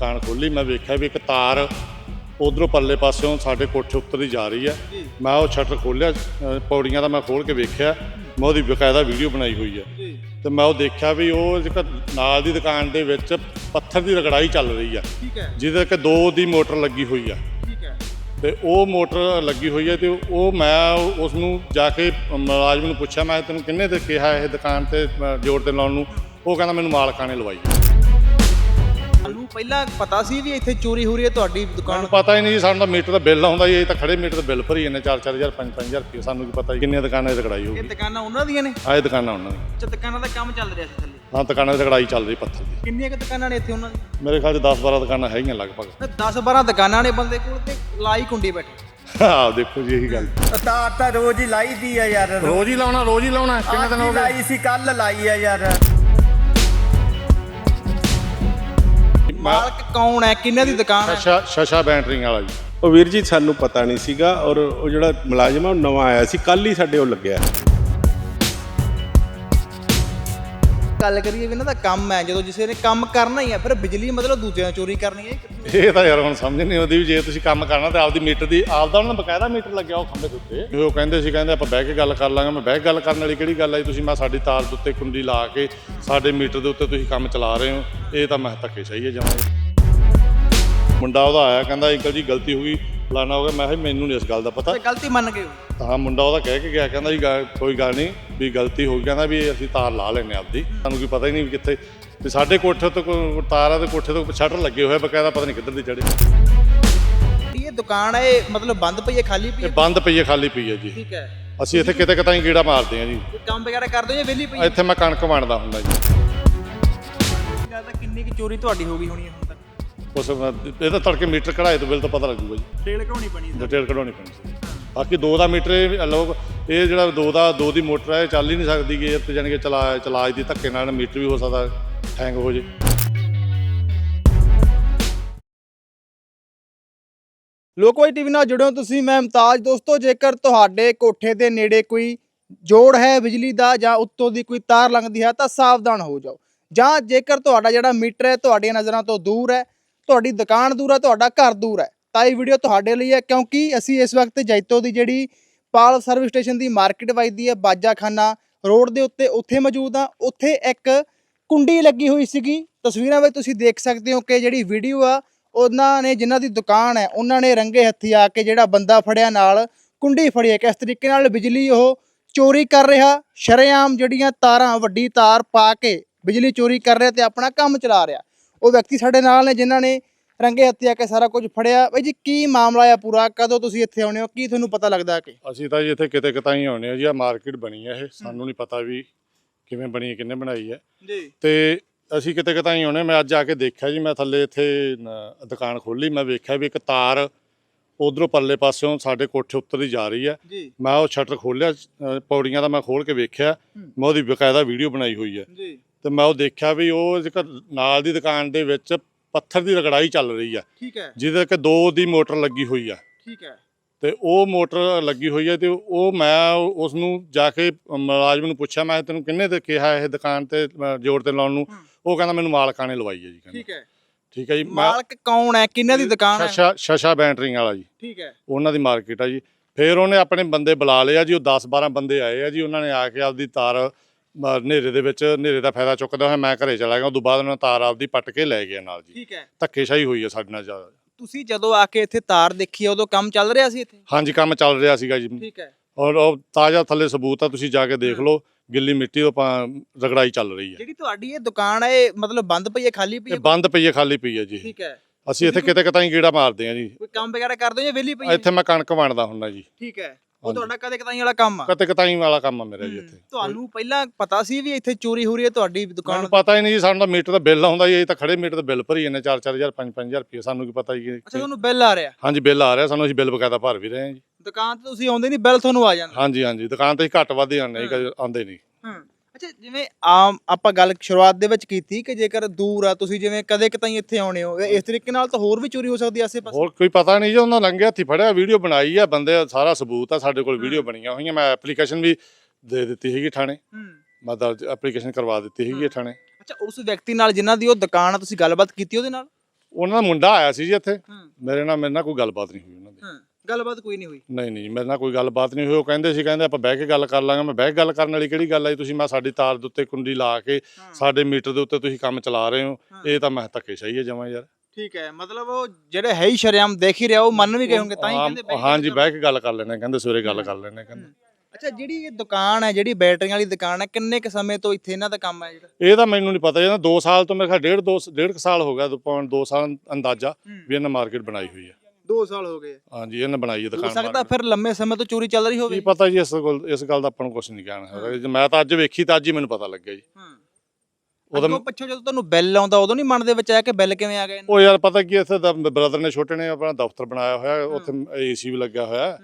ਦੁਕਾਨ ਖੋਲੀ ਮੈਂ ਵੇਖਿਆ ਵੀ ਇੱਕ ਤਾਰ ਉਧਰੋਂ ਪਰਲੇ ਪਾਸਿਓਂ ਸਾਡੇ ਕੋਠੇ ਉੱਤਰ ਦੀ ਜਾ ਰਹੀ ਹੈ। ਮੈਂ ਉਹ ਸ਼ਟਰ ਖੋਲਿਆ ਪੌੜੀਆਂ ਦਾ ਮੈਂ ਖੋਲ ਕੇ ਵੇਖਿਆ ਮੈਂ ਉਹਦੀ ਬਕਾਇਦਾ ਵੀਡੀਓ ਬਣਾਈ ਹੋਈ ਹੈ ਤੇ ਮੈਂ ਉਹ ਦੇਖਿਆ ਵੀ ਉਹ ਜਿਹੜਾ ਨਾਲ ਦੀ ਦੁਕਾਨ ਦੇ ਵਿੱਚ ਪੱਥਰ ਦੀ ਰਗੜਾਈ ਚੱਲ ਰਹੀ ਹੈ। ਜਿਹਦੇ ਕਿ ਦੋ ਦੀ ਮੋਟਰ ਲੱਗੀ ਹੋਈ ਹੈ। ਤੇ ਉਹ ਮੋਟਰ ਲੱਗੀ ਹੋਈ ਹੈ ਤੇ ਉਹ ਮੈਂ ਉਸ ਨੂੰ ਜਾ ਕੇ ਮੁਲਾਜ਼ਮ ਨੂੰ ਪੁੱਛਿਆ ਮੈਂ ਤੈਨੂੰ ਕਿੰਨੇ ਦੇ ਕਿਹਾ ਇਹ ਦੁਕਾਨ ਤੇ ਜੋੜ ਤੇ ਲਾਉਣ ਨੂੰ? ਉਹ ਕਹਿੰਦਾ ਮੈਨੂੰ ਮਾਲਕਾਂ ਨੇ ਲਵਾਈ ਤੁਹਾਨੂੰ ਪਹਿਲਾਂ ਪਤਾ ਸੀ ਵੀ ਇੱਥੇ ਚੋਰੀ ਹੋ ਰਹੀ ਹੈ ਤੁਹਾਡੀ ਦੁਕਾਨ ਸਾਨੂੰ ਪਤਾ ਹੀ ਨਹੀਂ ਜੀ, ਸਾਨੂੰ ਤਾਂ ਮੀਟਰ ਦਾ ਬਿੱਲ ਆਉਂਦਾ ਜੀ ਇਹ ਤਾਂ ਖੜੇ ਮੀਟਰ ਦਾ ਬਿੱਲ ਭਰੀ ਜਾਂਦੇ 4-4000 5-5000 ਰੁਪਏ ਸਾਨੂੰ ਕੀ ਪਤਾ ਜੀ ਕਿੰਨੀਆਂ ਦੁਕਾਨਾਂ ਤੇ ਰਗੜਾਈ ਇਹ ਹੋਊਗੀ ਦੁਕਾਨਾਂ ਉਹਨਾਂ ਦੀਆਂ ਨੇ? ਆਹ ਇਹ ਦੁਕਾਨਾਂ ਉਹਨਾਂ ਦੀਆਂ। ਅੱਛਾ ਦੁਕਾਨਾਂ ਦਾ ਕੰਮ ਚੱਲ ਰਿਹਾ ਸੀ ਥੱਲੇ? ਹਾਂ ਦੁਕਾਨਾਂ ਤੇ ਰਗੜਾਈ ਚੱਲ ਰਹੀ ਪੱਥਰ ਦੀ। ਕਿੰਨੀਆਂ ਕੁ ਦੁਕਾਨਾਂ ਨੇ ਇੱਥੇ ਉਹਨਾਂ ਦੀ ਮੇਰੇ ਖਿਆਲ 'ਚ 10-12 ਦੁਕਾਨਾਂ ਹੈਗੀਆਂ ਲਗਭਗ। 10 12 ਦੁਕਾਨਾਂ ਨੇ ਬੰਦੇ ਕੋਲ ਤੇ ਲਾਈ ਕੁੰਡੀ ਬੈਠੇ। ਆਹ ਦੇਖੋ ਜੀ ਇਹੀ ਗੱਲ। ਤਾਰ ਤਾਂ ਰੋਜ਼ ਹੀ ਲਾਈ ਦੀ ਆ ਯਾਰ। ਰੋਜ਼ ਹੀ ਲਾਉਣਾ ਰੋਜ਼ ਹੀ ਲਾਉਣਾ ਕਿੰਨੇ ਦਿਨ ਹੀ ਗਏ? ਲਾਈ ਸੀ ਕੱਲ ਲਾਈ ਆ ਯਾਰ। ਮਾਲਕ ਕੌਣ ਹੈ? ਕਿੰਨਾਂ ਦੀ ਦੁਕਾਨ ਹੈ? ਸ਼ਸ਼ਾ ਸ਼ਸ਼ਾ ਬੈਟਰਿੰਗ ਵਾਲਾ ਜੀ। ਉਹ ਵੀਰ ਜੀ ਸਾਨੂੰ ਪਤਾ ਨਹੀਂ ਸੀਗਾ ਔਰ ਉਹ ਜਿਹੜਾ ਮੁਲਾਜ਼ਮ ਆ ਉਹ ਨਵਾਂ ਆਇਆ ਸੀ। ਕੱਲ ਹੀ ਸਾਡੇ ਉਹ ਲੱਗਿਆ। ਗੱਲ ਕਰੀਏ ਵੀ ਇਹਨਾਂ ਦਾ ਕੰਮ ਹੈ, ਜਦੋਂ ਕਿਸੇ ਨੇ ਕੰਮ ਕਰਨਾ ਹੀ ਹੈ, ਫਿਰ ਬਿਜਲੀ ਮਤਲਬ ਦੂਜਿਆਂ ਤੋਂ ਚੋਰੀ ਕਰਨੀ ਹੈ, ਇਹ ਤਾਂ ਯਾਰ ਹੁਣ ਸਮਝ ਨਹੀਂ ਆਉਂਦੀ ਵੀ ਜੇ ਤੁਸੀਂ ਕੰਮ ਕਰਨਾ ਤੇ ਆਪਦੀ ਮੀਟਰ ਦੀ, ਆਪਦਾ ਉਹਨਾਂ ਦਾ ਬਕਾਇਦਾ ਮੀਟਰ ਲੱਗਿਆ ਉਹ ਖੰਭੇ ਦੇ ਉੱਤੇ। ਉਹ ਕਹਿੰਦੇ ਸੀ, ਕਹਿੰਦੇ ਆਪਾਂ ਬਹਿ ਕੇ ਗੱਲ ਕਰ ਲਾਂਗੇ, ਮੈਂ ਬਹਿ ਕੇ ਗੱਲ ਕਰਨ ਵਾਲੀ ਕਿਹੜੀ ਗੱਲ ਹੈ ਤੁਸੀਂ ਮੈਂ ਸਾਡੀ ਤਾਰ ਦੇ ਉੱਤੇ ਕੁੰਡੀ ਲਾ ਕੇ ਸਾਡੇ ਮੀਟਰ ਦੇ ਉੱਤੇ ਤੁਸੀਂ ਕੰਮ ਚਲਾ ਰਹੇ ਹੋ, ਇਹ ਤਾਂ ਮੈਂ ਧੱਕੇ ਸਹੀ ਹੈ ਜਮਾਂ ਮੁੰਡਾ ਉਹਦਾ ਆਇਆ, ਕਹਿੰਦਾ, ਅੰਕਲ ਜੀ, ਗਲਤੀ ਹੋ ਗਈ। ਫਲਾਣਾ ਹੋ ਗਿਆ ਮੈਂ ਕਿਹਾ ਮੈਨੂੰ ਨਹੀਂ ਇਸ ਗੱਲ ਦਾ ਪਤਾ। ਤੇ ਗਲਤੀ ਮੰਨ ਗਏ ਹੋ। ਤਾਂ ਮੁੰਡਾ ਉਹਦਾ ਕਹਿ ਕੇ ਗਿਆ ਕਹਿੰਦਾ ਜੀ ਗਾ- ਕੋਈ ਗੱਲ ਨਹੀਂ ਵੀ ਗਲਤੀ ਹੋ ਗਈ ਕਹਿੰਦਾ ਵੀ ਅਸੀਂ ਤਾਰ ਲਾ ਲੈਨੇ ਆਪਦੀ। ਸਾਨੂੰ ਕੋਈ ਪਤਾ ਹੀ ਨਹੀਂ ਵੀ ਕਿੱਥੇ ਵੀ ਸਾਡੇ ਕੋਠੇ ਤੋਂ ਕੋਈ ਤਾਰ ਆ ਤੇ ਕੋਠੇ ਤੋਂ ਸ਼ਟਰ ਲੱਗੇ ਹੋਏ ਆ, ਬਕਾਇਦਾ ਪਤਾ ਨਹੀਂ ਕਿੱਧਰ ਦੀ ਚੜੇ ਇਹ ਦੁਕਾਨ ਹੈ ਇਹ ਮਤਲਬ ਬੰਦ ਪਈ ਹੈ ਖਾਲੀ ਪਈ ਇਹ ਹੈ? ਬੰਦ ਪਈ ਹੈ ਖਾਲੀ ਪਈ ਹੈ ਜੀ। ਠੀਕ ਹੈ। ਅਸੀਂ ਇੱਥੇ ਕਿਤੇ ਕਿਤੇ ਗੀੜਾ ਮਾਰਦੇ ਹਾਂ ਜੀ। ਕੋਈ ਕੰਮ ਵਗੈਰਾ ਕਰਦੇ ਹੋ ਜਾਂ ਵਿਹਲੀ ਪਈ ਹੈ? ਇੱਥੇ ਮੈਂ ਕਣਕ ਵੰਡਦਾ ਹੁੰਦਾ ਜੀ। ਲੱਗਦਾ ਕਿੰਨੀ ਕੁ ਚੋਰੀ ਤੁਹਾਡੀ ਹੋ ਗਈ ਹੋਣੀ ਹੈ ਹੁਣ। ਉਸ ਇਹ ਤਾਂ ਤੜਕੇ ਮੀਟਰ ਕਢਾਏ ਤੋਂ ਬਿੱਲ ਤਾਂ ਪਤਾ ਲੱਗੂਗਾ ਜੀ। ਟੇਲ ਘੜਾਉਣੀ ਪਣੀ ਡਿਟੇਲ ਕਢਾਉਣੀ ਪੈਣੀ ਸੀ। ਬਾਕੀ ਦੋ ਦਾ ਮੀਟਰ ਇਹ ਲੋਕ ਇਹ ਜਿਹੜਾ ਦੋ ਦਾ ਦੋ ਦੀ ਮੋਟਰ ਹੈ ਇਹ ਚੱਲ ਹੀ ਨਹੀਂ ਸਕਦੀ ਕਿ ਇਹ ਤੇ ਜਾਣੀ ਕਿ ਚਲਾ ਚਲਾਜ ਦੀ ਧੱਕੇ ਨਾਲ ਮੀਟਰ ਵੀ ਹੋ ਸਕਦਾ ਹੈਂਗ ਹੋ ਜੇ। ਲੋਕਵਾਈ ਟੀਵੀ ਨਾਲ ਜੁੜਿਓ ਤੁਸੀਂ ਮੈਂ ਮੁਮਤਾਜ। ਦੋਸਤੋ ਜੇਕਰ ਤੁਹਾਡੇ ਕੋਠੇ ਦੇ ਨੇੜੇ ਕੋਈ ਜੋੜ ਹੈ ਬਿਜਲੀ ਦਾ ਜਾਂ ਉੱਤੋਂ ਦੀ ਕੋਈ ਤਾਰ ਲੰਘਦੀ ਹੈ ਤਾਂ ਸਾਵਧਾਨ ਹੋ ਜਾਓ। ਜਾਂ ਜੇਕਰ ਤੁਹਾਡਾ ਜਿਹੜਾ ਮੀਟਰ ਹੈ ਤੁਹਾਡੀਆਂ ਨਜ਼ਰਾਂ ਤੋਂ ਦੂਰ ਹੈ ਤੁਹਾਡੀ ਦੁਕਾਨ ਦੂਰ ਹੈ, ਤੁਹਾਡਾ ਘਰ ਦੂਰ ਹੈ। ਤਾਂ ਇਹ ਵੀਡੀਓ ਤੁਹਾਡੇ ਲਈ ਹੈ, ਕਿਉਂਕਿ ਅਸੀਂ ਇਸ ਵਕਤ ਜੈਤੋ ਦੀ ਜਿਹੜੀ ਪਾਲ ਸਰਵਿਸ ਸਟੇਸ਼ਨ ਦੀ ਮਾਰਕੀਟ ਵੱਜਦੀ ਹੈ, ਬਾਜਾਖਾਨਾ ਰੋਡ ਦੇ ਉੱਤੇ ਉੱਥੇ ਮੌਜੂਦ ਆ ਉੱਥੇ ਇੱਕ ਕੁੰਡੀ ਲੱਗੀ ਹੋਈ ਸੀਗੀ। ਤਸਵੀਰਾਂ ਵਿੱਚ ਤੁਸੀਂ ਦੇਖ ਸਕਦੇ ਹੋ ਕਿ ਜਿਹੜੀ ਵੀਡੀਓ ਆ, ਉਹਨਾਂ ਨੇ ਜਿਨ੍ਹਾਂ ਦੀ ਦੁਕਾਨ ਹੈ, ਉਹਨਾਂ ਨੇ ਰੰਗੇ ਹੱਥੀ ਆ ਕੇ ਜਿਹੜਾ ਬੰਦਾ ਫੜਿਆ ਨਾਲ ਕੁੰਡੀ ਫੜੀ ਹੈ। ਕਿਸ ਤਰੀਕੇ ਨਾਲ ਬਿਜਲੀ ਉਹ ਚੋਰੀ ਕਰ ਰਿਹਾ। ਸ਼ਰੇਆਮ ਜਿਹੜੀਆਂ ਤਾਰਾਂ ਵੱਡੀ ਤਾਰ ਪਾ ਕੇ ਬਿਜਲੀ ਚੋਰੀ ਕਰ ਰਿਹਾ ਤੇ ਆਪਣਾ ਕੰਮ ਚਲਾ ਰਿਹਾ। ਉਹ ਵਿਅਕਤੀ ਸਾਡੇ ਨਾਲ ਨੇ ਜਿਨ੍ਹਾਂ ਨੇ ਰੰਗੇ ਹੱਥੀ ਆ ਕੇ ਸਾਰਾ ਕੁਝ ਫੜਿਆ। ਬਈ ਜੀ ਕੀ ਮਾਮਲਾ ਆ ਪੂਰਾ? ਕਦੋਂ ਤੁਸੀਂ ਇੱਥੇ ਆਉਣੇ ਹੋ? ਕੀ ਤੁਹਾਨੂੰ ਪਤਾ ਲੱਗਦਾ ਕਿ? ਅਸੀਂ ਤਾਂ ਜੀ ਇੱਥੇ ਕਿਤੇ ਕਿਤਾ ਹੀ ਆਉਣੇ ਆ ਜੀ। ਆ ਮਾਰਕੀਟ ਬਣੀ ਹੈ ਇਹ। ਸਾਨੂੰ ਨਹੀਂ ਪਤਾ ਵੀ ਕਿਵੇਂ ਬਣੀ ਕਿੰਨੇ ਬਣਾਈ ਹੈ। ਜੀ। ਤੇ ਅਸੀਂ ਕਿਤੇ ਕਿਤਾ ਹੀ ਆਉਣੇ ਮੈਂ ਅੱਜ ਆ ਕੇ ਦੇਖਿਆ ਜੀ। ਮੈਂ ਥੱਲੇ ਇੱਥੇ ਦੁਕਾਨ ਖੋਲੀ ਮੈਂ ਵੇਖਿਆ ਵੀ ਇੱਕ ਤਾਰ ਉਧਰੋਂ ਪਰਲੇ ਪਾਸਿਓਂ ਸਾਡੇ ਕੋਠੇ ਉੱਤਰ ਦੀ ਜਾ ਰਹੀ ਹੈ। ਮੈਂ ਉਹ ਸ਼ਟਰ ਖੋਲਿਆ ਪੌੜੀਆਂ ਦਾ ਮੈਂ ਖੋਲ ਕੇ ਵੇਖਿਆ। ਮੈਂ ਉਹਦੀ ਬਕਾਇਦਾ ਵੀਡੀਓ ਬਣਾਈ ਹੋਈ ਹੈ। ਜੀ। ਤੇ ਮੈਂ ਉਹ ਦੇਖਿਆ ਵੀ ਉਹ ਜਿਹੜਾ ਨਾਲ ਦੀ ਦੁਕਾਨ ਦੇ ਵਿੱਚ ਪੱਥਰ ਦੀ ਰਗੜਾਈ ਚੱਲ ਰਹੀ ਆ। ਠੀਕ ਹੈ। ਜਿਹਦੇ ਕਿ ਦੋ ਦੀ ਮੋਟਰ ਲੱਗੀ ਹੋਈ ਆ। ਠੀਕ ਹੈ। ਤੇ ਉਹ ਮੋਟਰ ਲੱਗੀ ਹੋਈ ਹੈ ਤੇ ਉਹ ਮੈਂ ਉਸ ਨੂੰ ਜਾ ਕੇ ਮੁਲਾਜ਼ਮ ਨੂੰ ਪੁੱਛਿਆ ਮੈਂ ਤੈਨੂੰ ਕਿੰਨੇ ਦੇ ਕਿਹਾ ਇਹ ਦੁਕਾਨ ਤੇ ਜੋੜ ਤੇ ਲਾਉਣ ਨੂੰ? ਉਹ ਕਹਿੰਦਾ ਮੈਨੂੰ ਮਾਲਕਾਂ ਨੇ ਲਵਾਈ ਹੈ ਜੀ ਕਹਿੰਦਾ। ਠੀਕ ਹੈ। ਠੀਕ ਹੈ ਜੀ ਮਾਲਕ ਕੌਣ ਹੈ? ਕਿੰਨਾਂ ਦੀ ਦੁਕਾਨ ਹੈ? ਸ਼ਸ਼ਾ ਸ਼ਸ਼ਾ ਬੈਟਰਿੰਗ ਵਾਲਾ ਜੀ। ਠੀਕ ਹੈ। ਉਹਨਾਂ ਦੀ ਮਾਰਕੀਟ ਆ ਜੀ। ਫਿਰ ਉਹਨੇ ਆਪਣੇ ਬੰਦੇ ਬੁਲਾ ਲਏ ਆ ਜੀ ਉਹ 10 12 ਬੰਦੇ ਆਏ ਆ ਜੀ ਉਹਨਾਂ ਨੇ ਆ ਕੇ ਆਪਦੀ ਤਾਰ ਹਨੇਰੇ ਦੇ ਵਿੱਚ ਹਨੇਰੇ ਦਾ ਫਾਇਦਾ ਚੁੱਕਦਾ ਹੋਇਆ ਮੈਂ ਘਰੇ ਚਲਾ ਗਿਆ ਤੋਂ ਬਾਅਦ ਉਹਨਾਂ ਤਾਰ ਆਪਦੀ ਪੱਟ ਕੇ ਲੈ ਗਿਆ ਨਾਲ ਜੀ। ਠੀਕ ਹੈ। ਧੱਕੇਸ਼ਾਹੀ ਹੋਈ ਹੈ ਸਾਡੇ ਨਾਲ ਜ਼ਿਆਦਾ। ਤੁਸੀਂ ਜਦੋਂ ਆ ਕੇ ਇੱਥੇ ਤਾਰ ਦੇਖੀ ਉਦੋਂ ਕੰਮ ਚੱਲ ਰਿਹਾ ਸੀ ਇੱਥੇ? ਹਾਂਜੀ ਕੰਮ ਚੱਲ ਰਿਹਾ ਸੀਗਾ ਜੀ। ਠੀਕ ਹੈ। ਔਰ ਉਹ ਤਾਜ਼ਾ ਥੱਲੇ ਸਬੂਤ ਆ ਤੁਸੀਂ ਜਾ ਕੇ ਦੇਖ ਲਓ ਗਿੱਲੀ ਮਿੱਟੀ ਤੋਂ ਪਾ- ਰਗੜਾਈ ਚੱਲ ਰਹੀ ਹੈ ਜਿਹੜੀ ਤੁਹਾਡੀ ਇਹ ਦੁਕਾਨ ਹੈ ਇਹ ਮਤਲਬ ਬੰਦ ਪਈ ਹੈ ਖਾਲੀ ਪਈ ਇਹ ਹੈ? ਬੰਦ ਪਈ ਹੈ ਖਾਲੀ ਪਈ ਹੈ ਜੀ। ਠੀਕ ਹੈ। ਅਸੀਂ ਇੱਥੇ ਕਿਤੇ ਕਿਤੇ ਹੀ ਗੀੜਾ ਮਾਰਦੇ ਹਾਂ ਜੀ। ਕੋਈ ਕੰਮ ਵਗੈਰਾ ਕਰਦੇ ਹੋ ਜਾਂ ਵਿਹਲੀ ਪਈ ਹੈ? ਇੱਥੇ ਮੈਂ ਕਣਕ ਵੰਡਦਾ ਹੁੰਦਾ ਜੀ। ਠੀਕ ਹੈ। ਉਹ ਤੁਹਾਡਾ ਕਦੇ ਕਦਾਈ ਵਾਲਾ ਕੰਮ ਆ? ਕਿਤੇ ਕਿਤੇ ਵਾਲਾ ਕੰਮ ਆ ਮੇਰਾ ਜੀ ਇੱਥੇ। ਤੁਹਾਨੂੰ ਪਹਿਲਾਂ ਪਤਾ ਸੀ ਵੀ ਇੱਥੇ ਚੋਰੀ ਹੋ ਰਹੀ ਹੈ ਤੁਹਾਡੀ ਦੁਕਾਨ? ਸਾਨੂੰ ਪਤਾ ਹੀ ਨਹੀਂ ਜੀ ਸਾਨੂੰ ਤਾਂ ਮੀਟਰ ਦਾ ਬਿੱਲ ਆਉਂਦਾ ਜੀ ਇਹ ਤਾਂ ਖੜੇ ਮੀਟਰ ਦਾ ਬਿੱਲ ਭਰੀ ਜਾਂਦੇ 4-4000 5-5000 ਰੁਪਏ ਸਾਨੂੰ ਕੀ ਪਤਾ ਜੀ ਅੱਛਾ ਤੁਹਾਨੂੰ ਬਿੱਲ ਆ ਰਿਹਾ? ਹਾਂਜੀ ਬਿੱਲ ਆ ਰਿਹਾ ਸਾਨੂੰ ਅਸੀਂ ਬਿੱਲ ਬਕਾਇਦਾ ਭਰ ਵੀ ਰਹੇ ਹਾਂ ਜੀ। ਦੁਕਾਨ ਤੇ ਤੁਸੀਂ ਆਉਂਦੇ ਨਹੀਂ ਬਿੱਲ ਤੁਹਾਨੂੰ ਆ ਜਾਂਦਾ? ਹਾਂਜੀ ਹਾਂਜੀ ਦੁਕਾਨ ਤੇ ਅਸੀਂ ਘੱਟ ਵੱਧ ਹੀ ਆਉਂਦੇ ਜੀ ਕਦੇ ਆਉਂਦੇ ਨਹੀਂ। ਹਾਂ। ਅੱਛਾ ਜਿਵੇਂ ਆਮ ਆਪਾਂ ਗੱਲ ਸ਼ੁਰੂਆਤ ਦੇ ਵਿੱਚ ਕੀਤੀ ਕਿ ਜੇਕਰ ਦੂਰ ਆ ਤੁਸੀਂ ਜਿਵੇਂ ਕਦੇ ਕਤਾਈ ਇੱਥੇ ਆਉਣੇ ਹੋ ਇਸ ਤਰੀਕੇ ਨਾਲ ਤਾਂ ਹੋਰ ਵੀ ਚੋਰੀ ਹੋ ਸਕਦੀ ਆਸੇ ਪਾਸੇ ਹੋਰ ਕੋਈ ਪਤਾ ਨਹੀਂ ਜੀ ਉਹਨਾਂ ਲੰਗੇ ਹੱਥੀ ਫੜਿਆ ਵੀਡੀਓ ਬਣਾਈ ਆ ਬੰਦੇ ਸਾਰਾ ਸਬੂਤ ਆ ਸਾਡੇ ਕੋਲ ਵੀਡੀਓ ਬਣੀਆਂ ਹੋਈਆਂ ਮੈਂ ਐਪਲੀਕੇਸ਼ਨ ਵੀ ਦੇ ਦਿੱਤੀ ਸੀਗੀ ਥਾਣੇ। ਮੈਂ ਦਰਜ ਐਪਲੀਕੇਸ਼ਨ ਕਰਵਾ ਦਿੱਤੀ ਸੀਗੀ ਥਾਣੇ। ਅੱਛਾ ਉਸ ਵਿਅਕਤੀ ਨਾਲ ਜਿਨ੍ਹਾਂ ਦੀ ਉਹ ਦੁਕਾਨ ਆ ਤੁਸੀਂ ਗੱਲਬਾਤ ਕੀਤੀ ਉਹਦੇ ਨਾਲ? ਉਹਨਾਂ ਦਾ ਮੁੰਡਾ ਆਇਆ ਸੀ ਜੀ ਇੱਥੇ। ਮੇਰੇ ਨਾਲ ਮੇਰੇ ਨਾਲ ਕੋਈ ਗੱਲਬਾਤ ਨਹੀਂ ਹੋਈ ਉਹਨਾਂ ਦੀ। ਗੱਲਬਾਤ ਕੋਈ ਨਹੀਂ ਹੋਈ। ਨਹੀਂ ਨਹੀਂ ਮੇਰੇ ਨਾਲ ਕੋਈ ਗੱਲਬਾਤ ਨਹੀਂ ਹੋਈ। ਉਹ ਕਹਿੰਦੇ ਸੀ ਕਹਿੰਦੇ ਆਪਾਂ ਬਹਿ ਕੇ ਗੱਲ ਕਰ ਲਾਂਗੇ। ਮੈਂ ਬਹਿ ਕੇ ਗੱਲ ਕਰਨ ਵਾਲੀ ਕਿਹੜੀ ਗੱਲ ਹੈ? ਤੁਸੀਂ ਮੈਂ ਸਾਡੀ ਤਾਰ ਦੇ ਉੱਤੇ ਕੁੰਡੀ ਲਾ ਕੇ ਸਾਡੇ ਮੀਟਰ ਦੇ ਉੱਤੇ ਤੁਸੀਂ ਕੰਮ ਚਲਾ ਰਹੇ ਹੋ। ਇਹ ਤਾਂ ਮੈਂ ਧੱਕੇ ਸਹੀ ਹੈ ਜਮਾਂ ਯਾਰ। ਠੀਕ ਹੈ ਮਤਲਬ ਉਹ ਜਿਹੜੇ ਹੈ ਹੀ ਸ਼ਰਿਆਮ ਦੇਖ ਹੀ ਰਿਹਾ ਉਹ ਮੰਨ ਵੀ ਗਏ ਹੋਣਗੇ ਤਾਂ ਹੀ ਕਹਿੰਦੇ ਬਹਿ ਕੇ ਹਾਂਜੀ ਬਹਿ ਕੇ ਗੱਲ ਕਰ ਲੈਣੇ ਕਹਿੰਦੇ ਸਵੇਰੇ ਗੱਲ ਕਰ ਲੈਣੇ ਕਹਿੰਦੇ। ਅੱਛਾ ਜਿਹੜੀ ਇਹ ਦੁਕਾਨ ਹੈ ਜਿਹੜੀ ਬੈਟਰੀਆਂ ਵਾਲੀ ਦੁਕਾਨ ਹੈ ਕਿੰਨੇ ਕ ਸਮੇਂ ਤੋਂ ਇੱਥੇ ਇਹਨਾਂ ਦਾ ਕੰਮ ਹੈ ਜਿਹੜਾ? ਇਹ ਤਾਂ ਮੈਨੂੰ ਨਹੀਂ ਪਤਾ ਇਹਨਾਂ 2 ਸਾਲ ਤੋਂ ਮੇਰੇ ਖਿਆਲ ਡੇਢ ਦੋ ਡੇਢ ਸਾਲ ਹੋ ਗਿਆ ਪੌਣ 2 ਸਾਲ ਅੰਦਾਜ਼ਾ ਵੀ ਇਹਨਾਂ ਮਾਰਕੀਟ ਬਣਾਈ ਹੋਈ ਹੈ। 2 ਸਾਲ ਹੋ ਗਏ। ਹਾਂਜੀ ਇਹਨੇ ਬਣਾਈ ਹੈ ਹੋ ਦੁਕਾਨ ਸਕਦਾ ਫਿਰ ਲੰਮੇ ਸਮੇਂ ਤੋਂ ਚੋਰੀ ਚੱਲ ਰਹੀ ਕੀ ਹੋਵੇ ਪਤਾ ਜੀ ਇਸ ਗੱਲ ਇਸ ਗੱਲ ਦਾ ਆਪਾਂ ਨੂੰ ਕੁਝ ਨਹੀਂ ਕਹਿਣਾ ਹੈਗਾ। ਜੇ ਮੈਂ ਤਾਂ ਅੱਜ ਵੇਖੀ ਤਾਂ ਅੱਜ ਹੀ ਮੈਨੂੰ ਪਤਾ ਲੱਗਿਆ ਜੀ। ਹਾਂ। ਉਦੋਂ ਉਦੋਂ ਪਿੱਛੋਂ ਜਦੋਂ ਤੁਹਾਨੂੰ ਬਿੱਲ ਆਉਂਦਾ ਉਦੋਂ ਨਹੀਂ ਮਨ ਦੇ ਵਿੱਚ ਆਇਆ ਕਿ ਬਿੱਲ ਕਿਵੇਂ ਆ ਗਏ ਉਹ ਯਾਰ ਪਤਾ ਕੀ ਇੱਥੇ ਬ੍ਰਦਰ ਨੇ ਛੋਟੇ ਨੇ ਆਪਣਾ ਦਫ਼ਤਰ ਬਣਾਇਆ ਹੋਇਆ ਉੱਥੇ ਏਸੀ ਵੀ ਲੱਗਿਆ ਹੋਇਆ।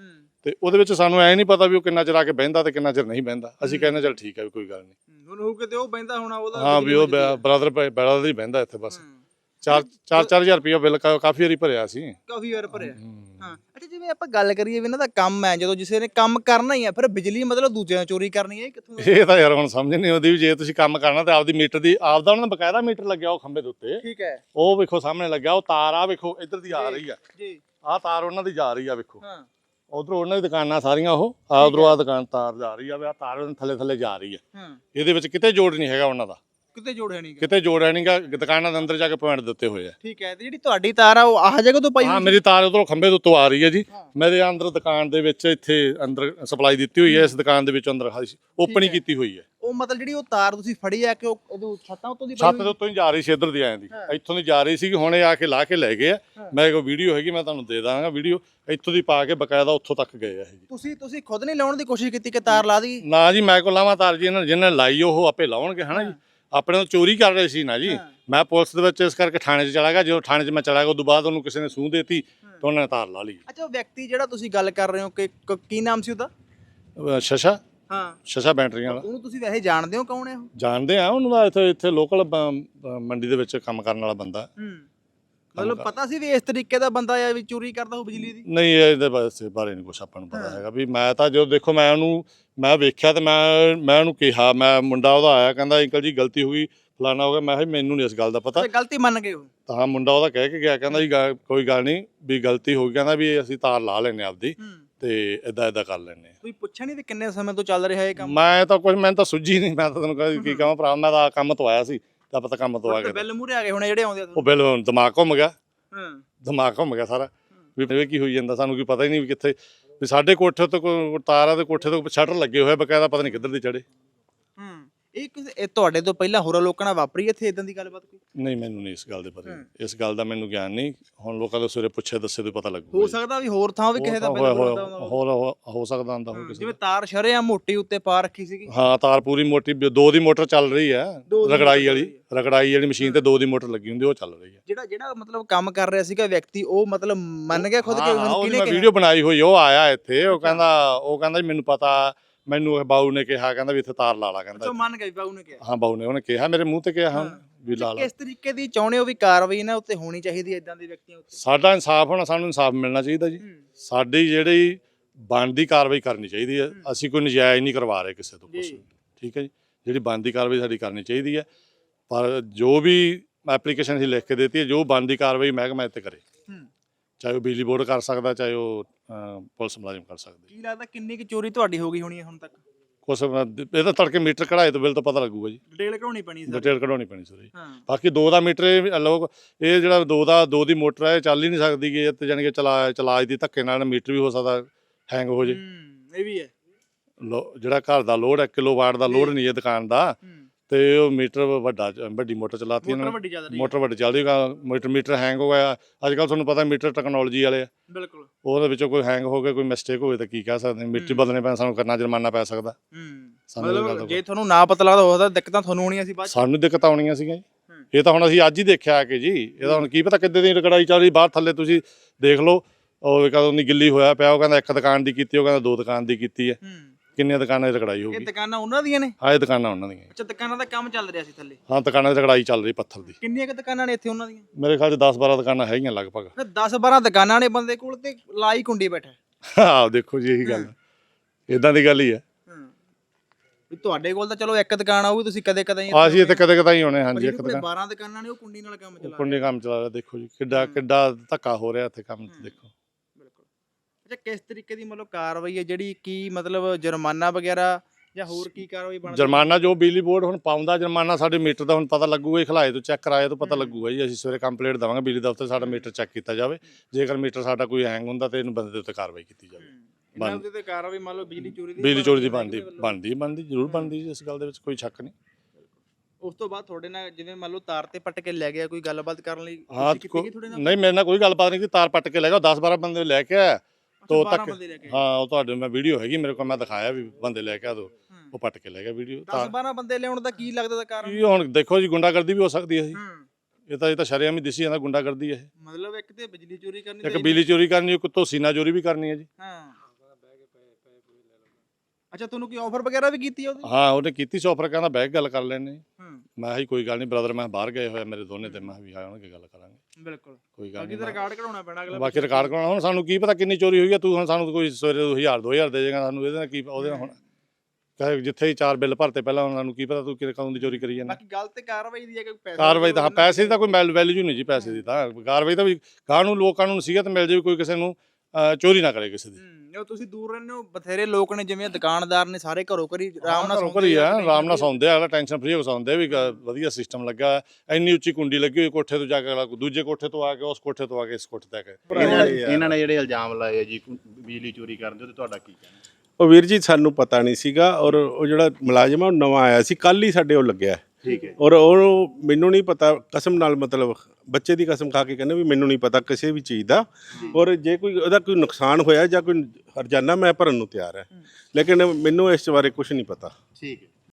ਤੇ ਉਹਦੇ ਵਿੱਚ ਸਾਨੂੰ ਐ ਨਹੀਂ ਪਤਾ ਵੀ ਉਹ ਕਿੰਨਾ ਚਿਰ ਆ ਕੇ ਬਹਿੰਦਾ ਤੇ ਕਿੰਨਾ ਚਿਰ ਨਹੀਂ ਬਹਿੰਦਾ। ਅਸੀਂ ਕਹਿੰਦੇ ਚੱਲ ਠੀਕ ਹੈ ਵੀ ਕੋਈ ਗੱਲ ਨਹੀਂ। ਹੁਣ ਹੋ ਕਿਤੇ ਉਹ ਬੈਂਦਾ ਹੋਣਾ ਉਹਦਾ ਹਾਂ ਵੀ ਉਹ ਬ੍ਰਦਰ ਬ੍ਰਦਰ ਹੀ ਬਹਿੰਦਾ ਇੱਥੇ ਬਸ। 4 4 4000 ਰੁਪਏ ਬਿੱਲ ਕਾ- ਕਾਫੀ ਵਾਰੀ ਭਰਿਆ ਸੀ। ਕਾਫੀ ਵਾਰ ਭਰਿਆ। ਹਾਂ। ਅੱਛਾ ਜਿਵੇਂ ਆਪਾਂ ਗੱਲ ਕਰੀਏ ਵੀ ਇਹਨਾਂ ਦਾ ਕੰਮ ਹੈ ਜਦੋਂ ਜਿਸੇ ਨੇ ਕੰਮ ਕਰਨਾ ਹੀ ਹੈ ਫਿਰ ਬਿਜਲੀ ਮਤਲਬ ਦੂਜਿਆਂ ਤੋਂ ਚੋਰੀ ਕਰਨੀ ਹੈ ਇਹ ਕਿੱਥੋਂ ਇਹ ਤਾਂ ਯਾਰ ਹੁਣ ਸਮਝ ਨਹੀਂ ਆਉਂਦੀ ਵੀ ਜੇ ਤੁਸੀਂ ਕੰਮ ਕਰਨਾ ਤੇ ਆਪਦੀ ਮੀਟਰ ਦੀ ਆਪਦਾ ਉਹਨਾਂ ਦਾ ਬਕਾਇਦਾ ਮੀਟਰ ਲੱਗਿਆ ਉਹ ਖੰਭੇ ਦੇ ਉੱਤੇ। ਠੀਕ ਹੈ। ਉਹ ਵੇਖੋ ਸਾਹਮਣੇ ਲੱਗਿਆ ਉਹ ਤਾਰ ਆ ਵੇਖੋ ਇੱਧਰ ਦੀ ਆ ਰਹੀ ਆ। ਜੀ। ਆਹ ਤਾਰ ਉਹਨਾਂ ਦੀ ਜਾ ਰਹੀ ਆ ਵੇਖੋ। ਹਾਂ। ਉਧਰੋਂ ਉਹਨਾਂ ਦੀ ਦੁਕਾਨਾਂ ਸਾਰੀਆਂ ਉਹ ਆ ਉਧਰੋਂ ਆ ਦੁਕਾਨ ਤਾਰ ਜਾ ਰਹੀ ਆ ਵੇ ਆ ਤਾਰ ਉਹਨਾਂ ਥੱਲੇ ਥੱਲੇ ਜਾ ਰਹੀ ਆ। ਹਾਂ। ਇਹਦੇ ਵਿੱਚ ਕਿਤੇ ਜੋੜ ਨਹੀਂ ਹੈਗਾ ਉਹਨਾਂ ਦਾ। ਕਿਤੇ ਜੋੜਿਆ ਨਹੀਂ ਕਿਤੇ ਜੋੜ ਹੈ ਨਹੀਂਗਾ ਦੁਕਾਨਾਂ ਦੇ ਅੰਦਰ ਜਾ ਕੇ ਪੁਆਇੰਟ ਦਿੱਤੇ ਹੋਏ ਆ। ਠੀਕ ਹੈ ਤੇ ਜਿਹੜੀ ਤੁਹਾਡੀ ਤਾਰ ਆ ਉਹ ਆਹ ਜਗ੍ਹਾ ਤੋਂ ਪਾਈ ਹਾਂ ਮੇਰੀ ਤਾਰ ਉਧਰੋਂ ਖੰਭੇ ਉੱਤੋਂ ਆ ਰਹੀ ਹੈ ਜੀ। ਮੇਰੇ ਅੰਦਰ ਦੁਕਾਨ ਦੇ ਵਿੱਚ ਇੱਥੇ ਅੰਦਰ ਸਪਲਾਈ ਦਿੱਤੀ ਹੋਈ ਹੈ ਇਸ ਦੁਕਾਨ ਦੇ ਵਿੱਚ ਅੰਦਰ ਓਪਨ ਹੀ ਕੀਤੀ ਹੋਈ ਹੈ। ਉਹ ਮਤਲਬ ਜਿਹੜੀ ਉਹ ਤਾਰ ਤੁਸੀਂ ਫੜੀ ਆ ਕਿ ਉਹ ਇਹਦੇ ਛੱਤਾਂ ਉੱਤੋਂ ਦੀ ਛੱਤ ਦੇ ਉੱਤੋਂ ਹੀ ਜਾ ਰਹੀ ਸੀ ਇੱਧਰ ਦੀ ਦੀ। ਇੱਥੋਂ ਦੀ ਜਾ ਰਹੀ ਸੀ ਹੁਣ ਇਹ ਆ ਕੇ ਲਾ ਕੇ ਲੈ ਗਏ ਆ। ਮੈਂ ਕੋਈ ਵੀਡੀਓ ਹੈਗੀ ਮੈਂ ਤੁਹਾਨੂੰ ਦੇ ਦਾਂਗਾ ਵੀਡੀਓ। ਇੱਥੋਂ ਦੀ ਪਾ ਕੇ ਬਕਾਇਦਾ ਉੱਥੋਂ ਤੱਕ ਗਏ ਆ ਇਹ ਜੀ। ਤੁਸੀਂ ਤੁਸੀਂ ਖੁਦ ਨਹੀਂ ਲਾਉਣ ਦੀ ਕੋਸ਼ਿਸ਼ ਕੀਤੀ ਕਿ ਤਾਰ ਲਾ ਦੀ ਨਾ ਜੀ ਮੈਂ ਕੋ ਲਾਵਾਂ ਤਾਰ ਜੀ ਇਹਨਾਂ ਨੇ ਲਾਈ ਉਹ ਆਪੇ ਲਾਉਣਗੇ ਹਨਾ ਜੀ? ਆਪਣੇ ਤੋਂ ਚੋਰੀ ਕਰ ਰਹੇ ਸੀ ਨਾ ਜੀ। ਮੈਂ ਪੁਲਿਸ ਦੇ ਵਿੱਚ ਇਸ ਕਰਕੇ ਥਾਣੇ 'ਚ ਚਲਾ ਗਿਆ। ਜਦੋਂ ਥਾਣੇ 'ਚ ਮੈਂ ਚਲਾ ਗਿਆ ਉਦੋਂ ਬਾਅਦ ਉਹਨੂੰ ਕਿਸੇ ਨੇ ਸੂਹ ਦੇਤੀ ਤਾਂ ਉਹਨਾਂ ਨੇ ਤਾਰ ਲਾ ਲਈ। ਅੱਛਾ ਉਹ ਵਿਅਕਤੀ ਜਿਹੜਾ ਤੁਸੀਂ ਗੱਲ ਕਰ ਰਹੇ ਹੋ ਕਿ ਕ- ਕੀ ਨਾਮ ਸੀ ਉਹਦਾ? ਅਹ ਸ਼ਸ਼ਾ। ਹਾਂ। ਸ਼ਸ਼ਾ ਬੈਟਰੀਆਂ ਵਾਲਾ। ਉਹਨੂੰ ਤੁਸੀਂ ਵੈਸੇ ਜਾਣਦੇ ਹੋ ਕੌਣ ਹੈ ਉਹ? ਜਾਣਦੇ ਆ ਉਹਨੂੰ ਦਾ ਇੱਥੇ ਇੱਥੇ ਲੋਕਲ ਮੰਡੀ ਦੇ ਵਿੱਚ ਕੰਮ ਕਰਨ ਵਾਲਾ ਬੰਦਾ। ਹੂੰ। ਮਤਲਬ ਪਤਾ ਸੀ ਵੀ ਇਸ ਤਰੀਕੇ ਦਾ ਬੰਦਾ ਆ ਵੀ ਚੋਰੀ ਕਰਦਾ ਹੋ ਬਿਜਲੀ ਦੀ? ਨਹੀਂ ਇਹਦੇ ਬਾਰੇ ਬਾਰੇ ਨਹੀਂ ਕੁਛ ਆਪਾਂ ਨੂੰ ਪਤਾ ਹੈਗਾ ਵੀ ਮੈਂ ਤਾਂ ਜਦੋਂ ਦੇਖੋ ਮੈਂ ਉਹਨੂੰ ਮੈਂ ਵੇਖਿਆ ਤੇ ਮੈਂ ਮੈਂ ਉਹਨੂੰ ਕਿਹਾ ਮੈਂ ਮੁੰਡਾ ਉਹਦਾ ਆਇਆ ਕਹਿੰਦਾ ਅੰਕਲ ਜੀ ਗਲਤੀ ਹੋ ਗਈ ਫਲਾਣਾ ਹੋ ਗਿਆ। ਮੈਂ ਕਿਹਾ ਮੈਨੂੰ ਨਹੀਂ ਇਸ ਗੱਲ ਦਾ ਪਤਾ। ਤੇ ਗਲਤੀ ਮੰਨ ਗਏ ਉਹ? ਤਾਂ ਮੁੰਡਾ ਉਹਦਾ ਕਹਿ ਕੇ ਗਿਆ ਕਹਿੰਦਾ ਜੀ ਗਾ- ਕੋਈ ਗੱਲ ਨਹੀਂ ਵੀ ਗਲਤੀ ਹੋ ਗਈ ਕਹਿੰਦਾ ਵੀ ਅਸੀਂ ਤਾਰ ਲਾ ਲੈਨੇ ਆਪਦੀ ਹੂੰ। ਤੇ ਇਦਾਂ ਇਦਾਂ ਕਰ ਲੈਨੇ ਤੁਸੀਂ ਪੁੱਛਿਆ ਨਹੀਂ ਵੀ ਕਿੰਨੇ ਸਮੇਂ ਤੋਂ ਚੱਲ ਰਿਹਾ ਇਹ ਕੰਮ? ਮੈਂ ਤਾਂ ਕੁਝ ਮੈਨੂੰ ਤਾਂ ਸੁੱਝੀ ਨਹੀਂ ਮੈਂ ਤਾਂ ਤੈਨੂੰ ਕਹਿੰਦਾ ਕੀ ਕਹਾਂ ਭਰਾ ਮੈਂ ਤਾਂ ਕੰਮ ਤੋਂ ਆਇਆ ਸੀ ਤਾਂ ਪਤਾ ਕੰਮ ਤੋਂ ਆ ਗਿਆ ਬਿੱਲ ਮੂਰੇ ਆ ਗਏ ਹੁਣੇ ਜਿਹੜੇ ਆਉਂਦੇ ਆ ਉਹ ਬਿੱਲ ਦਿਮਾਗ ਘੁੰਮ ਗਿਆ। ਹਾਂ। ਦਿਮਾਗ ਘੁੰਮ ਗਿਆ ਸਾਰਾ ਵੀ ਇਹ ਕੀ ਹੋਈ ਜਾਂਦਾ ਸਾਨੂੰ ਕੀ ਪਤਾ ਹੀ ਨਹੀਂ ਵੀ ਕਿੱਥੇ ਵੀ ਸਾਡੇ ਕੋਠੇ ਤੋਂ ਕੋਈ ਤਾਰਾਂ ਦੇ ਕੋਠੇ ਤੋਂ ਸ਼ਟਰ ਲੱਗੇ ਹੋਏ ਬਕਾਇਦਾ ਪਤਾ ਨਹੀਂ ਕਿੱਧਰ ਦੀ ਚੜੇ ਇਹ ਕਿਸੇ ਇਹ ਤੁਹਾਡੇ ਤੋਂ ਪਹਿਲਾਂ ਹੋਰਾਂ ਲੋਕਾਂ ਨਾਲ ਵਾਪਰੀ ਇੱਥੇ ਇਦਾਂ ਦੀ ਗੱਲਬਾਤ ਕੋਈ? ਨਹੀਂ ਮੈਨੂੰ ਨਹੀਂ ਇਸ ਗੱਲ ਦੇ ਪਤਾ ਇਸ ਗੱਲ ਦਾ ਮੈਨੂੰ ਗਿਆਨ ਨਹੀਂ। ਹੁਣ ਲੋਕਾਂ ਦੇ ਸਵੇਰੇ ਪੁੱਛੇ ਦੱਸੇ ਤੋਂ ਪਤਾ ਲੱਗੂਗਾ ਹੋ ਸਕਦਾ ਵੀ ਹੋਰ ਥਾਂ ਵੀ ਕਿਸੇ ਦਾ ਬਿੱਲ ਹੋ- ਬਣਦਾ ਹੋ- ਹੋ ਹੋ ਸਕਦਾ ਹੁੰਦਾ ਹੋ ਕਿਸੇ ਜਿਵੇਂ ਤਾਰ ਸ਼ਰੇ ਆ ਮੋਟੀ ਉੱਤੇ ਪਾ ਰੱਖੀ ਸੀਗੀ। ਹਾਂ ਤਾਰ ਪੂਰੀ ਮੋਟੀ ਵੀ ਦੋ ਦੀ ਮੋਟਰ ਚੱਲ ਰਹੀ ਹੈ ਦੋ ਦੀ ਰਗੜਾਈ ਮੋਟਰ ਵਾਲੀ। ਰਗੜਾਈ ਵਾਲੀ ਮਸ਼ੀਨ ਤੇ ਦੋ ਦੀ ਮੋਟਰ ਲੱਗੀ ਹੁੰਦੀ ਉਹ ਚੱਲ ਰਹੀ ਹੈ। ਜਿਹੜਾ ਜਿਹੜਾ ਮਤਲਬ ਕੰਮ ਕਰ ਰਿਹਾ ਸੀਗਾ ਵਿਅਕਤੀ ਉਹ ਮਤਲਬ ਮੰਨ ਗਿਆ ਖੁਦ ਕਿ ਹਾਂ, ਹੁਣ ਉਹਦੀ ਕਿਹਨੇ ਮੈਂ ਵੀਡੀਓ ਬਣਾਈ ਹੋਈ ਉਹ ਆਇਆ ਇੱਥੇ ਉਹ ਕਹਿੰਦਾ ਉਹ ਕਹਿੰਦਾ ਜੀ ਮੈਨੂੰ ਪਤਾ ਮੈਨੂੰ ਇਹ ਬਾਊ ਨੇ ਕਿਹਾ ਕਹਿੰਦਾ ਵੀ ਇੱਥੇ ਤਾਰ ਲਾ ਲਾ ਕਹਿੰਦਾ ਅੱਛਾ ਮੰਨ ਵੀ ਬਾਬੂ ਨੇ ਕਿਹਾ। ਹਾਂ ਬਾਊ ਨੇ ਉਹਨੇ ਕਿਹਾ ਮੇਰੇ ਮੂੰਹ ਤੇ ਕਿਹਾ ਹਾਂ। ਵੀ ਲਾ ਲਾ। ਕਿਸ ਤਰੀਕੇ ਦੀ ਚਾਹੁੰਦੇ ਹੋ ਵੀ ਕਾਰਵਾਈ ਨਾ ਉੱਤੇ ਹੋਣੀ ਚਾਹੀਦੀ ਹੈ ਇਦਾਂ ਦੇ ਵਿਅਕਤੀਆਂ ਉੱਤੇ? ਸਾਡਾ ਇਨਸਾਫ ਹੋਣਾ ਸਾਨੂੰ ਇਨਸਾਫ ਮਿਲਣਾ ਚਾਹੀਦਾ ਜੀ। ਸਾਡੀ ਜਿਹੜੀ ਬਣਦੀ ਕਾਰਵਾਈ ਕਰਨੀ ਚਾਹੀਦੀ ਹੈ। ਅਸੀਂ ਕੋਈ ਨਜਾਇਜ਼ ਨਹੀਂ ਕਰਵਾ ਰਹੇ ਕਿਸੇ ਤੋਂ ਕੁਝ। ਠੀਕ ਹੈ ਜੀ। ਜਿਹੜੀ ਬਣਦੀ ਕਾਰਵਾਈ ਸਾਡੀ ਕਰਨੀ ਚਾਹੀਦੀ ਹੈ। ਪਰ ਜੋ ਵੀ ਐਪਲੀਕੇਸ਼ਨ ਅਸੀਂ ਲਿਖ ਕੇ ਦਿੱਤੀ ਹੈ ਜੋ ਬਣਦੀ ਕਾਰਵਾਈ ਮਹਿਕਮਾ ਇੱਥੇ ਕਰੇ। ਚਾਹੇ ਉਹ ਬਿਜਲੀ ਬੋਰਡ ਕਰ ਸਕਦਾ ਚਾਹੇ ਉਹ ਅਹ, ਪੁਲਿਸ ਮੁਲਾਜ਼ਮ ਕਰ ਸਕਦੇ। ਕੀ ਲੱਗਦਾ ਕਿੰਨੀ ਕੁ ਚੋਰੀ ਤੁਹਾਡੀ ਹੋ ਗਈ ਹੋਣੀ ਹੈ ਹੁਣ ਤੱਕ? ਕੁਛ ਇਹ ਤਾਂ ਤੜਕੇ ਮੀਟਰ ਕਢਾਏ ਤੋਂ ਬਿੱਲ ਤਾਂ ਪਤਾ ਲੱਗੂਗਾ ਜੀ। ਡਿਟੇਲ ਕਢਾਉਣੀ ਪੈਣੀ ਸਰ ਡਿਟੇਲ ਕਢਾਉਣੀ ਪੈਣੀ ਸਰ। ਹਾਂ। ਬਾਕੀ ਦੋ ਦਾ ਮੀਟਰ ਇਹ ਲੋਕ ਇਹ ਜਿਹੜਾ ਦੋ ਦਾ ਦੋ ਦੀ ਮੋਟਰ ਹੈ ਇਹ ਚੱਲ ਹੀ ਨਹੀਂ ਸਕਦੀ ਗੀ ਇਹ ਤੇ ਜਾਣੀ ਕਿ ਚਲਾ ਚਲਾਜ ਦੀ ਧੱਕੇ ਨਾਲ ਮੀਟਰ ਵੀ ਹੋ ਸਕਦਾ ਹੈਂਗ ਹੋ ਜੇ। ਹੂੰ ਇਹ ਵੀ ਹੈ। ਲੋ- ਜਿਹੜਾ ਘਰ ਦਾ ਲੋਡ ਹੈ ਕਿਲੋਵਾਟ ਦਾ ਲੋਡ ਨਹੀਂ ਹੈ ਦੁਕਾਨ ਦਾ। ਹੂੰ। ਤੇ ਉਹ ਮੀਟਰ ਵੱਡਾ ਵੱਡੀ ਮੋਟਰ ਚਲਾਤੀ ਮੋਟਰ ਇਹਨਾਂ ਵੱਡੀ ਚੱਲ ਰਹੀ ਮੋਟਰ ਵੱਡੀ ਚੱਲਦੀ ਹੈ ਮੀਟਰ ਮੀਟਰ ਹੈਂਗ ਹੋ ਗਿਆ। ਅੱਜ ਕੱਲ ਤੁਹਾਨੂੰ ਪਤਾ ਮੀਟਰ ਟੈਕਨੋਲੋਜੀ ਵਾਲੇ ਆ। ਬਿਲਕੁਲ। ਉਹਦੇ ਵਿੱਚੋਂ ਕੋਈ ਹੈਂਗ ਹੋ ਗਿਆ ਕੋਈ ਮਿਸਟੇਕ ਹੋਵੇ ਤਾਂ ਕੀ ਕਹਿ ਸਕਦੇ। ਮੀਟਰ ਬਦਲਣੇ ਪੈਣ ਸਾਨੂੰ ਕਰਨਾ ਜੁਰਮਾਨਾ ਪੈ ਸਕਦਾ। ਮਤਲਬ ਜੇ ਤੁਹਾਨੂੰ ਨਾ ਪਤਾ ਲੱਗਦਾ ਹੋਦਾ ਦਿੱਕਤਾਂ ਤੁਹਾਨੂੰ ਹੋਣੀਆਂ ਸੀ ਬਾਅਦ। ਸਾਨੂੰ ਦਿੱਕਤ ਆਉਣੀਆਂ ਸੀਗੀਆਂ। ਇਹ ਤਾਂ ਹੁਣ ਅਸੀਂ ਅੱਜ ਹੀ ਦੇਖਿਆ ਕਿ ਜੀ। ਇਹਦਾ ਹੁਣ ਕੀ ਪਤਾ ਕਿੱਦੇ ਦੀ ਰਗੜਾਈ ਚੱਲ ਰਹੀ ਬਾਹਰ ਥੱਲੇ ਤੁਸੀਂ ਦੇਖ ਲਓ। ਉਹ ਕਦੋਂ ਦੀ ਗਿੱਲੀ ਹੋਇਆ ਪਿਆ ਉਹ ਕਹਿੰਦਾ ਇੱਕ ਦੁਕਾਨ ਦੀ ਕੀਤੀ ਉਹ ਕਹਿੰਦਾ ਦੋ ਦੁਕਾਨ ਦੀ ਕੀਤੀ ਹੂੰ। ਕਿੰਨੀਆਂ ਦੁਕਾਨਾਂ ਦੀ ਰਗੜਾਈ ਇਹ ਹੋਊਗੀ ਦੁਕਾਨਾਂ ਉਹਨਾਂ ਦੀਆਂ ਨੇ? ਇਹ ਦੁਕਾਨਾਂ ਉਹਨਾਂ ਦੀਆਂ। ਅੱਛਾ ਦੁਕਾਨਾਂ ਦਾ ਕੰਮ ਚੱਲ ਰਿਹਾ ਸੀ ਥੱਲੇ? ਹਾਂ ਦੁਕਾਨਾਂ ਦੀ ਰਗੜਾਈ ਚੱਲ ਰਹੀ ਪੱਥਰ ਦੀ। ਕਿੰਨੀਆਂ ਕੁ ਦੁਕਾਨਾਂ ਨੇ ਇੱਥੇ ਉਹਨਾਂ ਦੀਆਂ? ਮੇਰੇ ਖਿਆਲ 'ਚ 10 12 ਦੁਕਾਨਾਂ ਹੈਗੀਆਂ ਲਗਭਗ। ਫਿਰ 10 12 ਦੁਕਾਨਾਂ ਨੇ ਬੰਦੇ ਕੋਲ ਤੇ ਲਾਈ ਕੁੰਡੀ ਬੈਠਾ ਆਹ ਦੇਖੋ ਜੀ ਇਹੀ ਗੱਲ ਇਦਾਂ ਦੀ ਗੱਲ ਹੀ ਹੈ ਹੂੰ। ਵੀ ਤੁਹਾਡੇ ਕੋਲ ਤਾਂ ਚਲੋ ਇੱਕ ਦੁਕਾਨ ਆਊਗੀ ਤੁਸੀਂ ਕਦੇ ਕਦੇ ਹੀ ਆ ਅਸੀਂ ਇੱਥੇ ਕਦੇ ਕਦੇ ਹੀ ਆਉਣੇ ਹਾਂਜੀ ਇੱਕ ਦਿਨ 12 ਦੁਕਾਨਾਂ ਨੇ ਉਹ ਕੁੰਡੀ ਨਾਲ ਕੰਮ ਚਲਾ ਰਹੇ ਕੁੰਡੀ ਕੰਮ ਚਲਾ ਰਿਹਾ ਦੇਖੋ ਜੀ ਕਿੱਡਾ ਕਿੱਡਾ ਧੱਕਾ ਹੋ ਰਿਹਾ ਇੱਥੇ ਕੰਮ 'ਚ ਦੇਖੋ। ਅੱਛਾ ਕਿਸ ਤਰੀਕੇ ਦੀ ਮਤਲਬ ਕਾਰਵਾਈ ਹੈ? ਜਿਹੜੀ ਕੀ ਮਤਲਬ ਜੁਰਮਾਨਾ ਵਗੈਰਾ ਜਾਂ ਹੋਰ ਕੀ ਕਾਰਵਾਈ ਬਣਦੀ ਜੁਰਮਾਨਾ ਜੋ ਬਿਜਲੀ ਬੋਰਡ ਹੁਣ ਪਾਉਂਦਾ ਜੁਰਮਾਨਾ ਸਾਡੇ ਮੀਟਰ ਦਾ ਹੁਣ ਪਤਾ ਲੱਗੂਗਾ ਹੀ ਖਲਾਏ ਤੋਂ ਚੈੱਕ ਕਰਾਏ ਤੋਂ ਪਤਾ ਲੱਗੂਗਾ ਜੀ। ਅਸੀਂ ਸਵੇਰੇ ਕੰਪਲੀਟ ਦਵਾਂਗੇ ਬਿਜਲੀ ਦਫ਼ਤਰ ਸਾਡਾ ਮੀਟਰ ਚੈੱਕ ਕੀਤਾ ਜਾਵੇ। ਜੇਕਰ ਮੀਟਰ ਸਾਡਾ ਕੋਈ ਹੈਂਗ ਹੁੰਦਾ ਤੇ ਇਹਨੂੰ ਬੰਦੇ ਦੇ ਉੱਤੇ ਕਾਰਵਾਈ ਕੀਤੀ ਜਾਵੇ। ਇਹਨਾਂ ਦੇ ਤੇ ਕਾਰਵਾਈ ਮੰਨ ਲਓ ਬਿਜਲੀ ਚੋਰੀ ਦੀ ਬਿਜਲੀ ਚੋਰੀ ਦੀ ਬਣਦੀ ਬਣਦੀ ਬਣਦੀ ਜ਼ਰੂਰ ਬਣਦੀ ਜੀ ਇਸ ਗੱਲ ਦੇ ਵਿੱਚ ਕੋਈ ਸ਼ੱਕ ਨਹੀਂ। ਉਸ ਤੋਂ ਬਾਅਦ ਤੁਹਾਡੇ ਨਾਲ ਜਿਵੇਂ ਮੰਨ ਲਓ ਤਾਰ ਤੇ ਪੱਟ ਕੇ ਲੈ ਗਿਆ ਕੋਈ ਗੱਲਬਾਤ ਕਰਨ ਲਈ ਹਾਂ ਕੀਤੀ ਨਹੀਂ ਮੇਰੇ ਨਾਲ ਕੋਈ ਗੱਲਬਾਤ ਨਹੀਂ ਕਿ ਤਾਰ ਪੱਟ ਕੇ ਲੈ ਗਿਆ 10 12 ਬੰਦੇ ਲੈ ਕੇ ਆਇਆ। ਤੋਂ 12 ਤੱਕ ਹਾਂ ਉਹ ਤੁਹਾਡੇ ਮੈਂ ਵੀਡੀਓ ਹੈਗੀ ਮੇਰੇ ਕੋਲ ਮੈਂ ਦਿਖਾਇਆ ਵੀ ਬੰਦੇ ਲੈ ਕੇ ਆ ਦੋ। ਉਹ ਪੱਟ ਕੇ ਲੈ ਗਿਆ ਵੀਡੀਓ। 10 12 ਬੰਦੇ ਲਿਆਉਣ ਦਾ ਕੀ ਲੱਗਦਾ ਦਾ ਕਾਰਨ? ਕੀ ਹੁਣ ਦੇਖੋ ਜੀ ਗੁੰਡਾਗਰਦੀ ਵੀ ਹੋ ਸਕਦੀ ਹੈ ਜੀ। ਇਹ ਤਾਂ ਇਹ ਤਾਂ ਸ਼ਰੇਆਮ ਹੀ ਦਿਸੀ ਜਾਂਦਾ ਗੁੰਡਾਗਰਦੀ ਹੈ ਮਤਲਬ ਇੱਕ ਤੇ ਬਿਜਲੀ ਚੋਰੀ ਕਰਨੀ ਇੱਕ ਬਿਜਲੀ ਚੋਰੀ ਕਰਨੀ ਇੱਕ ਤੋਂ ਸੀਨਾ ਚੋਰੀ ਵੀ ਕਰਨੀ ਹੈ ਜੀ। ਹਾਂ। ਅੱਛਾ ਤੁਹਾਨੂੰ ਕੋਈ ਆਫਰ ਵਗੈਰਾ ਵੀ ਕੀਤੀ ਆ ਉਹਦੀ? ਹਾਂ ਉਹਨੇ ਕੀਤੀ ਸੀ ਆਫਰ ਕਹਿੰਦਾ ਬੈਗ ਗੱਲ ਕਰ ਲੈਣੇ ਹੂੰ। ਮੈਂ ਕਿਹਾ ਜੀ ਕੋਈ ਗੱਲ ਨਹੀਂ ਬ੍ਰਦਰ ਮੈਂ ਬਾਹਰ ਗਏ ਹੋਏ ਆ ਮੇਰੇ ਦੋਨੇ ਤੇ ਮੈਂ ਕਿਹਾ ਵੀ ਹਾਂ ਉਹਨਾਂ ਕੇ ਗੱਲ ਕਰਾਂਗੇ। ਬਿਲਕੁਲ। ਕੋਈ ਗੱਲ ਬਾਕੀ ਨਹੀਂ ਤਾਂ ਰਿਕਾਰਡ ਕਢਾਉਣਾ ਪੈਣਾ ਅਗਲਾ ਬਾਕੀ ਰਿਕਾਰਡ ਕਰਾਉਣਾ ਹੁਣ ਸਾਨੂੰ ਕੀ ਪਤਾ ਕਿੰਨੀ ਚੋਰੀ ਹੋਈ ਹੈ ਤੂੰ ਹੁਣ ਸਾਨੂੰ ਕੋਈ ਸਵੇਰੇ 1000 2000 ਦੇ ਜਾਏਗਾ ਸਾਨੂੰ ਇਹਦੇ ਨਾਲ ਕੀ ਉਹਦੇ ਨਾਲ ਹੁਣ ਕਹੇ ਜਿੱਥੇ ਹੀ ਚਾਰ ਬਿੱਲ ਭਰਤੇ ਪਹਿਲਾਂ ਉਹਨਾਂ ਨੂੰ ਕੀ ਪਤਾ ਤੂੰ ਕਿਹੜੇ ਕਦੋਂ ਦੀ ਚੋਰੀ ਕਰੀ ਜਾਂਦਾ। ਬਾਕੀ ਗੱਲ ਤੇ ਕਾਰਵਾਈ ਦੀ ਹੈ ਕਿ ਪੈਸੇ ਕਾਰਵਾਈ ਤਾਂ ਹਾਂ ਪੈਸੇ ਦੀ ਤਾਂ ਕੋਈ ਵੈਲਿਊ ਨਹੀਂ ਜੀ ਪੈਸੇ ਦੀ ਤਾਂ। ਕਾਰਵਾਈ ਤਾਂ ਵੀ ਕਾਨੂੰਨ ਲੋਕਾਂ ਨੂੰ ਨਸੀਹਤ ਮਿਲ ਜਾਵੇ ਕੋਈ ਕਿਸੇ ਨੂੰ। ਚੋਰੀ ਨਾ ਕਰੇ ਕਿਸੇ ਦੀ। ਉਹ ਤੁਸੀਂ ਦੂਰ ਰਹਿੰਦੇ ਹੋ ਬਥੇਰੇ ਲੋਕ ਨੇ ਜਿਵੇਂ ਦੁਕਾਨਦਾਰ ਨੇ ਸਾਰੇ ਘਰੋਂ ਘਰੀ ਆਰਾਮ ਨਾਲ ਘਰੀ ਆ ਆਰਾਮ ਨਾਲ ਸੌਂਦੇ ਆ ਅਗਲਾ ਟੈਨਸ਼ਨ ਫ੍ਰੀ ਹੋ ਕੇ ਸੌਂਦੇ ਵੀ ਵਧੀਆ ਸਿਸਟਮ ਲੱਗਾ। ਇੰਨੀ ਉੱਚੀ ਕੁੰਡੀ ਲੱਗੀ ਹੋਈ ਕੋਠੇ ਤੋਂ ਜਾ ਕੇ ਅਗਲਾ ਦੂਜੇ ਕੋਠੇ ਤੋਂ ਆ ਕੇ ਉਸ ਕੋਠੇ ਤੋਂ ਆ ਕੇ ਇਸ ਕੋਠੇ ਤੱਕ। ਇਹਨਾਂ ਇਹਨਾਂ ਨੇ ਜਿਹੜੇ ਇਲਜ਼ਾਮ ਲਾਏ ਆ ਜੀ ਬਿਜਲੀ ਚੋਰੀ ਕਰਨ ਦੇ ਤੇ ਤੁਹਾਡਾ ਕੀ ਕਹਿਣਾ? ਉਹ ਵੀਰ ਜੀ ਸਾਨੂੰ ਪਤਾ ਨਹੀਂ ਸੀਗਾ ਔਰ ਉਹ ਜਿਹੜਾ ਮੁਲਾਜ਼ਮ ਆ ਉਹ ਨਵਾਂ ਆਇਆ ਸੀ ਕੱਲ ਹੀ ਸਾਡੇ ਉਹ ਲੱਗਿਆ। ਠੀਕ ਹੈ ਔਰ ਉਹ ਮੈਨੂੰ ਨਹੀਂ ਪਤਾ ਕਸਮ ਨਾਲ ਮਤਲਬ ਬੱਚੇ ਦੀ ਕਸਮ ਖਾ ਕੇ ਕਹਿੰਦੇ ਵੀ ਮੈਨੂੰ ਨਹੀਂ ਪਤਾ ਕਿਸੇ ਵੀ ਚੀਜ਼ ਦਾ। ਔਰ ਜੇ ਕੋਈ ਉਹਦਾ ਕੋਈ ਨੁਕਸਾਨ ਹੋਇਆ ਜਾਂ ਕੋਈ ਹਰਜਾਨਾ ਮੈਂ ਭਰਨ ਨੂੰ ਤਿਆਰ ਹੈ। ਲੇਕਿਨ ਮੈਨੂੰ ਇਸ ਬਾਰੇ ਕੁਝ ਨਹੀਂ ਪਤਾ। ਠੀਕ ਹੈ।